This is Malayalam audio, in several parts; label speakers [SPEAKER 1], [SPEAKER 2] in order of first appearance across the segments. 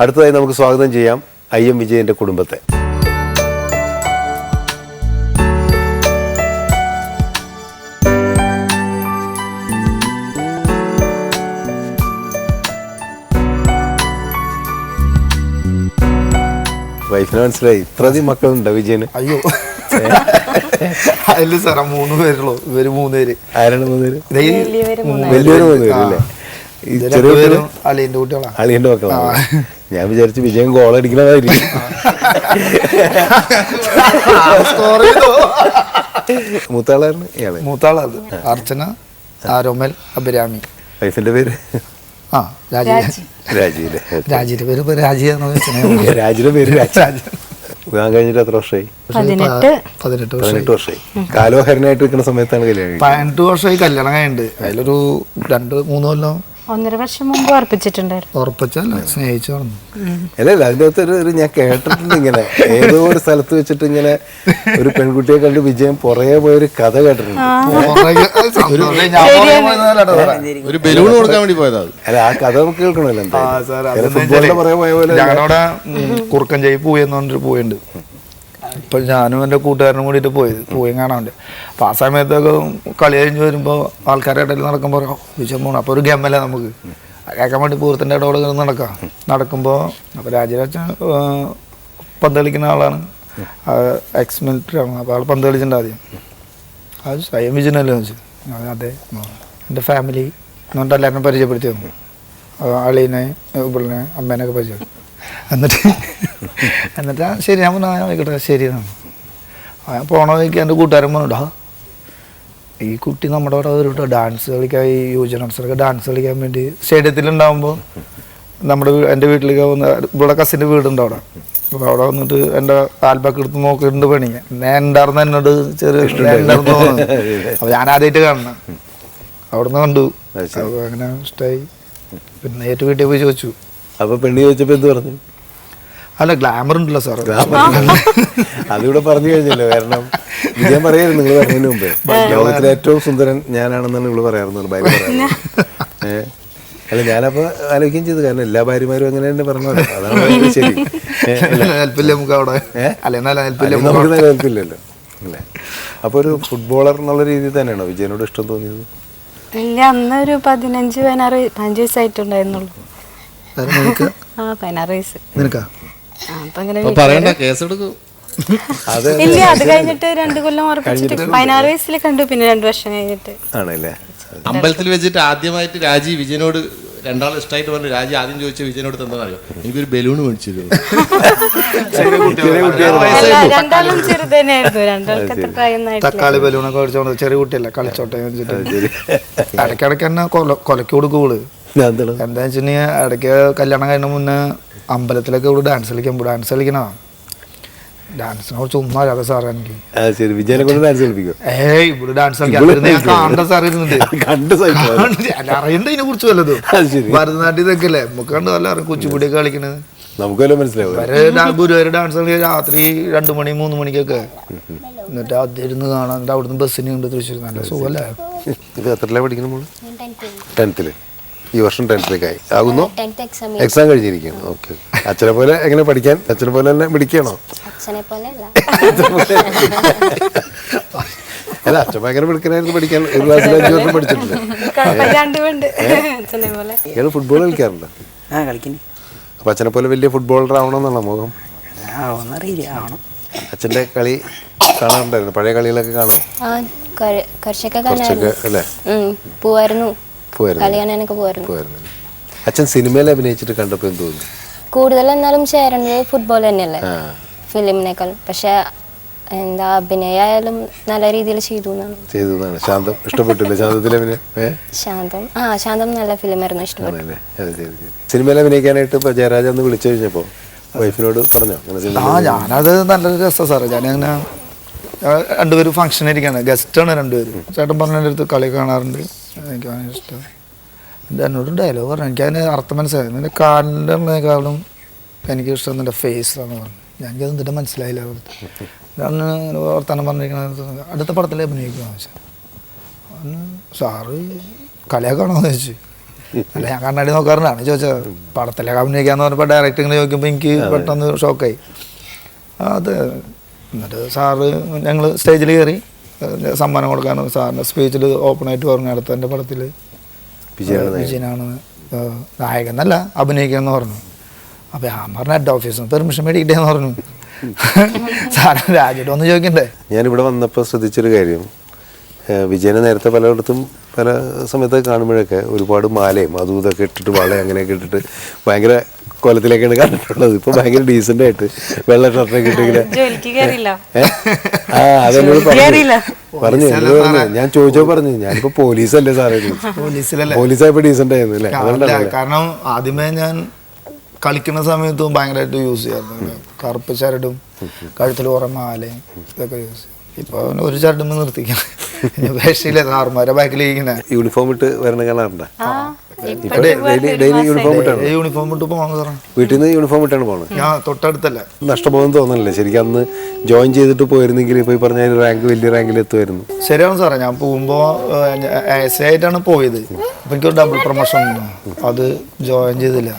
[SPEAKER 1] അടുത്തതായി നമുക്ക് സ്വാഗതം ചെയ്യാം ഐ എം വിജയന്റെ കുടുംബത്തെ. വൈഫിനെ മനസ്സിലായി. ഇത്രയധികം മക്കളുണ്ടോ വിജയന്?
[SPEAKER 2] അയ്യോ. അല്ലേ സാറാ മൂന്ന് പേരുള്ളൂ. ഇവർ മൂന്ന് പേര്.
[SPEAKER 1] ആരാണ്
[SPEAKER 2] മൂന്ന് പേര്?
[SPEAKER 3] വലിയ
[SPEAKER 1] വലിയൊരു മൂന്ന് പേര് അല്ലേ?
[SPEAKER 2] അളിയന്റെ
[SPEAKER 1] മക്കളാണ് ഞാൻ വിചാരിച്ചു വിജയൻ ഗോൾ അടിക്കണതായിരിക്കും. മൂത്താളായിരുന്നു? ഇയാൾ.
[SPEAKER 2] മൂത്താളത്. അർച്ചന ആരോമൽ അഭിരാമി.
[SPEAKER 1] വൈഫിന്റെ പേര്?
[SPEAKER 2] ആ രാജി. രാജിയുടെ പേര് ഇപ്പൊ രാജിയാന്ന് വെച്ചാൽ
[SPEAKER 1] പേര് രാജ്. വിവാഹം കഴിഞ്ഞിട്ട് എത്ര വർഷമായി
[SPEAKER 3] പതിനെട്ട്
[SPEAKER 2] പതിനെട്ട്. വർഷം
[SPEAKER 1] പതിനെട്ട് വർഷമായി കാലോഹരനായിട്ട് നിൽക്കുന്ന സമയത്താണ് കല്യാണം.
[SPEAKER 2] പതിനെട്ട് വർഷമായി കല്യാണം കഴിഞ്ഞിട്ട്. അതിലൊരു രണ്ട് മൂന്ന് കൊല്ലം
[SPEAKER 3] ഒന്നര വർഷം മുമ്പ് ഉറപ്പിച്ചിട്ടുണ്ടായിരുന്നു.
[SPEAKER 2] ഉറപ്പിച്ചല്ല സ്നേഹിച്ചു നടന്നു
[SPEAKER 1] അല്ല അല്ല അതിന്റെ അകത്ത് ഒരു- ഒരു ഞാൻ കേട്ടിട്ടുണ്ട് ഇങ്ങനെ. ഏതോ ഒരു സ്ഥലത്ത് വെച്ചിട്ട് ഇങ്ങനെ ഒരു പെൺകുട്ടിയെ കണ്ട് വിജയം പുറകെ പോയൊരു കഥ കേട്ടിട്ടുണ്ട്.
[SPEAKER 2] പുറകെ-. ഞാൻ പുറകെ പോയതല്ലട്ടോ സാറേ.
[SPEAKER 4] ഒരു ബലൂൺ കൊടുക്കാൻ വേണ്ടി പോയതാ അത്.
[SPEAKER 1] അല്ല ആ കഥ നമുക്ക് കേൾക്കണമല്ലോ
[SPEAKER 2] ആ,
[SPEAKER 1] എന്തായാലും.
[SPEAKER 2] സാർ,
[SPEAKER 1] ചില
[SPEAKER 2] അതെന്താ
[SPEAKER 1] ഫുട്ബോളിന്റെ പുറകെ പോയ പോലെ
[SPEAKER 2] ഞങ്ങളുടെ കുറുക്കൻ ചെയ് പൂയ എന്ന് പറഞ്ഞൊരു പൂയുണ്ട് ഇപ്പൊ ഞാനും എന്റെ കൂട്ടുകാരനും കൂടിയിട്ട് പോയത് പോയി കാണാണ്ട് അപ്പോൾ അപ്പൊ ആ സമയത്തൊക്കെ കളി കഴിഞ്ഞ് വരുമ്പോൾ ആൾക്കാരുടെ ഇടയിൽ നടക്കുമ്പോൾ വിഷം പോകണം അപ്പോൾ ഒരു ഗമ്മല്ല നമുക്ക്? കേൾക്കാൻ വേണ്ടി പൂരത്തിന്റെ ഇടപെടെ ഇങ്ങനെ നടക്കാം. നടക്കുമ്പോൾ അപ്പോൾ രാജരാജൻ പന്ത് കളിക്കുന്ന ആളാണ്. എക്സ് മിലിറ്ററി ആണ്. അപ്പോൾ ആൾ പന്ത് കളിച്ചിട്ടുണ്ട് ആദ്യം. അത് സ്വയം വിജയനല്ലേ വെച്ചു. അതെ എന്റെ ഫാമിലി എന്നിട്ട് എല്ലാവരും പരിചയപ്പെടുത്തി തന്നു. അളീനെ ഇവളിനെ അമ്മേനൊക്കെ പരിചയം എന്നിട്ട് എന്നിട്ട് ശരി ഞാൻ പറഞ്ഞു "ആ, ആയിക്കോട്ടെ ശരി ഞാൻ പോണ വഴിക്ക് എന്റെ കൂട്ടുകാരൻ പറഞ്ഞിട്ടാ ഈ കുട്ടി നമ്മുടെ അവിടെ ഒരു ഡാൻസ് കളിക്കാൻ ഈ യുവജനോത്സവമൊക്കെ ഡാൻസ് കളിക്കാൻ വേണ്ടി സ്റ്റേഡിയത്തിലുണ്ടാകുമ്പോൾ നമ്മുടെ എന്റെ വീട്ടിലേക്ക് വന്ന് ഇവിടെ കസിന്റെ വീടുണ്ട് അവിടെ. അപ്പോൾ അവിടെ വന്നിട്ട് എന്റെ ആൽബാക്ക് എടുത്ത് നോക്കിയിട്ടുണ്ട് പണി. ഞാൻ ഉണ്ടായിരുന്ന എന്നോട് ചെറിയ ഉണ്ടായിരുന്നു അപ്പോൾ ഞാൻ ആദ്യമായിട്ട് കാണണം അവിടുന്ന് കണ്ടു. അപ്പോൾ അങ്ങനെ ഇഷ്ടമായി പിന്നെ ഏറ്റവും വീട്ടിൽ പോയി ചോദിച്ചു.
[SPEAKER 1] അപ്പോൾ പെണ്ണി ചോദിച്ചപ്പോൾ എന്ത് പറഞ്ഞു?
[SPEAKER 2] അല്ല ഗ്ലാമർ ഉണ്ടല്ലോ സാർ
[SPEAKER 1] അതിവിടെ പറഞ്ഞു കഴിഞ്ഞല്ലോ? കാരണം വിജയം പറയായിരുന്നു നിങ്ങൾ പറഞ്ഞതിന് മുമ്പേ. ലോകത്തിലെ ഏറ്റവും സുന്ദരൻ ഞാനാണെന്നാണ് നിങ്ങൾ പറയാറുണ്ട് ഭാര്യ ഏഹ് അല്ല ഞാനപ്പോ ആലോചിക്കുകയും ചെയ്തു. കാരണം എല്ലാ ഭാര്യമാരും അങ്ങനെ തന്നെ പറഞ്ഞത്. അതാണ് ശരി. അല്ല.
[SPEAKER 2] ഹെൽപ്പില്ല നമുക്ക് അവിടെ. അല്ല നല്ല ഹെൽപ്പില്ല
[SPEAKER 1] അല്ലെങ്കിൽ നമുക്ക് നിലനിൽപ്പില്ലല്ലോ അല്ലേ? അപ്പൊ ഒരു ഫുട്ബോളർ എന്നുള്ള രീതിയിൽ തന്നെയാണോ വിജയനോട് ഇഷ്ടം തോന്നിയത്?
[SPEAKER 3] ഇല്ല അന്നൊരു ഒരു പതിനഞ്ച് പതിനാറ് പതിനഞ്ച് വയസ്സായിട്ടുണ്ടായിരുന്നുള്ളൂ. ആ പതിനാറ് വയസ്സ്.
[SPEAKER 2] നിനക്കാ?
[SPEAKER 4] പറയണ്ട കേസെടുക്കും.
[SPEAKER 3] ഇല്ല അത് കഴിഞ്ഞിട്ട് രണ്ട് കൊല്ലം ഉറപ്പിച്ചിട്ട് പതിനാറ് വയസ്സിൽ കണ്ടു പിന്നെ രണ്ടു വർഷം കഴിഞ്ഞിട്ട്.
[SPEAKER 1] ആണല്ലേ?
[SPEAKER 4] അമ്പലത്തിൽ വെച്ചിട്ട് ആദ്യമായിട്ട് രാജി വിജയനോട് രണ്ടാളും ഇഷ്ടമായിട്ട് പറഞ്ഞു രാജി ആദ്യം ചോദിച്ച വിജയനോട് എന്താ അറിയോ എനിക്കൊരു ബലൂൺ മേടിച്ചിരുന്നു.
[SPEAKER 3] അല്ല രണ്ടാളും ചെറുത് തന്നെയായിരുന്നു. രണ്ടാൾക്ക് അത്ര പ്രായമൊന്നായിട്ടില്ല
[SPEAKER 2] തക്കാളി ബലൂണൊക്കെ മേടിച്ചോണ്ട് ചെറിയ കുട്ടിയല്ല കളിച്ചോട്ടെ എന്ന് വെച്ചിട്ട്. ഇടയ്ക്കിടയ്ക്ക് തന്നെ കൊല കൊലക്ക്
[SPEAKER 1] കൊടുക്കൂൾ എന്താണ്?
[SPEAKER 2] എന്താ വെച്ചിട്ടുണ്ടെങ്കിൽ ഇടയ്ക്ക് കല്യാണം കഴിഞ്ഞ മുന്നേ അമ്പലത്തിലൊക്കെ ഇവിടെ ഡാൻസ് കളിക്കാൻ പോകും ഡാൻസ് കളിക്കണോ? ഡാൻസിനെ കുറിച്ച് ഒന്നും അറിയാതെ സാറേ എനിക്ക്
[SPEAKER 1] വിജയനെ കൊണ്ട് ഡാൻസ് കളിപ്പിക്കും?
[SPEAKER 2] ഏയ് ഇവിടെ ഡാൻസ് കാണണ്ട സാർ ഇരുന്നുണ്ട് അറിയണ്ട ഇതിനെ കുറിച്ച് വല്ലതും.
[SPEAKER 1] ശരി.
[SPEAKER 2] ഭരതനാട്യം ഇതൊക്കെ അല്ലേ? നമുക്ക് കണ്ട് വല്ല അറിയാം. കുച്ചിപ്പുടിയൊക്കെ കളിക്കണത്.
[SPEAKER 1] മനസ്സിലാവും.
[SPEAKER 2] ഗുരുവായൂർ ഡാൻസ് കളിക്കുക രാത്രി രണ്ടു മണി മൂന്ന് മണിക്കൊക്കെ. എന്നിട്ട് ഇരുന്ന് കാണാൻ എന്നിട്ട് അവിടുന്ന് ബസ്സിന് ഉണ്ട് തൃശ്ശൂർ നല്ല സുഖമല്ലേ
[SPEAKER 1] ഇത് എത്രയിലാണ് പഠിക്കുന്ന മോൾ? ടെൻത്തിൽ ഈ വർഷം ടെൻത്തിലേക്കായി ആകുന്നു?
[SPEAKER 5] ടെൻത്ത് എക്സാം
[SPEAKER 1] എക്സാം കഴിഞ്ഞിരിക്കുന്നു. ഓക്കെ അച്ഛനെ പോലെ എങ്ങനെ പഠിക്കാൻ? അച്ഛനെ പോലെ തന്നെ പിടിക്കണോ
[SPEAKER 5] അച്ഛനെ പോലെ അല്ല.
[SPEAKER 1] അച്ഛൻ ഭയങ്കര മിടുക്കനായിരുന്നു പഠിക്കാൻ. ഒരു ക്ലാസ്സിൽ അഞ്ചു വർഷം പഠിച്ചിട്ടുണ്ട് ഇയാൾ ഫുട്ബോൾ കളിക്കാറുണ്ട്? അപ്പൊ അച്ഛനെ പോലെ വലിയ ഫുട്ബോളർ
[SPEAKER 6] ആവണമെന്നുള്ള മുഖം
[SPEAKER 1] അച്ഛന്റെ കളി കാണാറുണ്ടായിരുന്നു? പഴയ കളികളൊക്കെ കാണും
[SPEAKER 5] കുറച്ചൊക്കെ
[SPEAKER 1] അല്ലേ?
[SPEAKER 5] പോവായിരുന്നു. കളി
[SPEAKER 1] പോയിരുന്നു അച്ഛൻ സിനിമയിൽ അഭിനയിച്ചിട്ട് കണ്ടപ്പോൾ എന്ത് തോന്നി?
[SPEAKER 5] കൂടുതൽ എന്നാലും ചേരേണ്ടത് ഫുട്ബോൾ തന്നെയല്ലേ?
[SPEAKER 1] ആ.
[SPEAKER 5] ഫിലിമിനേക്കാൾ. പക്ഷെ എന്താ അഭിനയായാലും നല്ല രീതിയിൽ ചെയ്തു എന്നാണ്
[SPEAKER 1] ചെയ്തതാണ് ശാന്തം ഇഷ്ടപ്പെട്ടില്ല? ശാന്തത്തിൽ അഭിനയം
[SPEAKER 5] ശാന്തം. ആ ശാന്തം നല്ല ഫിലിമായിരുന്നു ഇഷ്ടപ്പെട്ടു
[SPEAKER 1] സിനിമയിൽ അഭിനയിക്കാനായിട്ട് ഇപ്പൊ ജയരാജ ഒന്ന് വിളിച്ചു കഴിഞ്ഞപ്പോ വൈഫിനോട് പറഞ്ഞോ?
[SPEAKER 2] ആ ഞാനത് നല്ല രസം സാറേ. ഞാനങ്ങനെ രണ്ടുപേരും ഫംഗ്ഷൻ ഇരിക്കുകയാണ് ഗസ്റ്റാണ് രണ്ടുപേരും. ചേട്ടൻ പറഞ്ഞതിന്റെ അടുത്ത് കളി കാണാറുണ്ട്. എനിക്ക് ഭയങ്കര ഇഷ്ടം. എന്റെ എന്നോട് ഡയലോഗ് പറഞ്ഞു. എനിക്ക് അതിന് അർത്ഥം മനസ്സിലായി നിന്റെ കാലിന്റെ ഉള്ളതിനേക്കാളും എനിക്ക് ഇഷ്ടം നിന്റെ ഫേസ് ആണെന്ന് പറഞ്ഞു. എനിക്ക് എന്നിട്ട് മനസ്സിലായില്ല അവിടുത്തെ അന്ന് വർത്തമാനം പറഞ്ഞിരിക്കണത് അടുത്ത പടത്തിൽ അഭിനയിക്കുക വെച്ചാൽ സാറ് കളിയൊക്കെ കാണാമെന്ന് ചോദിച്ചു. അല്ല ഞാൻ കണ്ണാടി നോക്കാറുണ്ടാണ് ചോദിച്ചത് പടത്തിലൊക്കെ അഭിനയിക്കാന്ന് പറഞ്ഞപ്പോൾ ഡയറക്റ്റ് ഇങ്ങനെ ചോദിക്കുമ്പോൾ എനിക്ക് പെട്ടെന്ന് ഷോക്കായി അത് എന്നിട്ട് സാറ് ഞങ്ങൾ സ്റ്റേജിൽ കയറി സമ്മാനം കൊടുക്കാനും സാറിന്റെ സ്പീച്ചിൽ ഓപ്പണായിട്ട് പറഞ്ഞു അടുത്ത എന്റെ പടത്തിൽ. വിജയനാണ് നായകൻ. എന്നല്ല അഭിനയിക്കാന്ന് പറഞ്ഞു. അപ്പോൾ ഞാൻ പറഞ്ഞ ഹെഡ് ഓഫീസിൽ നിന്ന് പെർമിഷൻ മേടിക്കട്ടെ എന്ന് പറഞ്ഞു. സാറ് രാജയുടെ ഒന്ന് ചോദിക്കണ്ടേ?
[SPEAKER 1] ഞാനിവിടെ വന്നപ്പോൾ ശ്രദ്ധിച്ചൊരു കാര്യം. വിജയനെ നേരത്തെ പലയിടത്തും പല സമയത്തൊക്കെ കാണുമ്പോഴൊക്കെ ഒരുപാട് മാലയും അതും ഇതൊക്കെ ഇട്ടിട്ട് വള അങ്ങനെയൊക്കെ ഇട്ടിട്ട് ഭയങ്കര കൊലത്തിലേക്കാണ് കണ്ടിട്ടുള്ളത്. ഇപ്പൊ ഭയങ്കര ഡീസെന്റ് ആയിട്ട് വെള്ള ഷർട്ടൊക്കെ ഇട്ടിങ്ങനെ ആ അതെന്നോട്. പറഞ്ഞു. പറഞ്ഞു എന്നോട് പറഞ്ഞു? ഞാൻ ചോദിച്ചോ പറഞ്ഞു ഞാനിപ്പോ പോലീസല്ലേ സാറേ പോലീസായപ്പോ ഡീസെന്റ് ആയിരുന്നു അല്ലേ? അതുകൊണ്ടാണ്
[SPEAKER 2] കാരണം ആദ്യമേ ഞാൻ കളിക്കുന്ന സമയത്തും ഭയങ്കരമായിട്ട് യൂസ് ചെയ്യാറുണ്ട്. കറുപ്പ് ചരടും കഴുത്തിൽ കുറേ മാലയും ഇതൊക്കെ യൂസ് ചെയ്യും. ഇപ്പൊ ഒരു ചരടും നിർത്തിക്കാം വേഷയില്ല സാറുമാരെ ബാക്കിലിരിക്കുന്ന
[SPEAKER 1] യൂണിഫോം ഇട്ട് വരണ കാണാറുണ്ടോ? ഡെയിലി ഡെയിലി യൂണിഫോം ഇട്ടാണ്?
[SPEAKER 2] യൂണിഫോം ഇട്ട് പോകണം സാറേ.
[SPEAKER 1] വീട്ടിൽ നിന്ന് യൂണിഫോം ഇട്ടാണ് പോണത്
[SPEAKER 2] ഞാൻ തൊട്ടടുത്തല്ലേ.
[SPEAKER 1] നഷ്ടബോധം തോന്നണില്ലേ ശരിക്കും അന്ന് ജോയിൻ ചെയ്തിട്ട് പോയിരുന്നെങ്കിൽ ഇപ്പൊ ഈ പറഞ്ഞ റാങ്ക് വലിയ റാങ്കിൽ എത്തുമായിരുന്നു.
[SPEAKER 2] ശരിയാണ് സാറേ ഞാൻ പോകുമ്പോ എസ് ആയിട്ടാണ് പോയത്. അപ്പൊ എനിക്കൊരു ഡബിൾ പ്രൊമോഷൻ അത് ജോയിൻ ചെയ്തില്ല.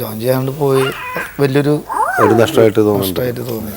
[SPEAKER 2] ജോയിൻ ചെയ്യാണ്ട് പോയി. വലിയൊരു
[SPEAKER 1] ഒരു നഷ്ടമായിട്ട് തോന്നുന്നു
[SPEAKER 2] നഷ്ടമായിട്ട് തോന്നി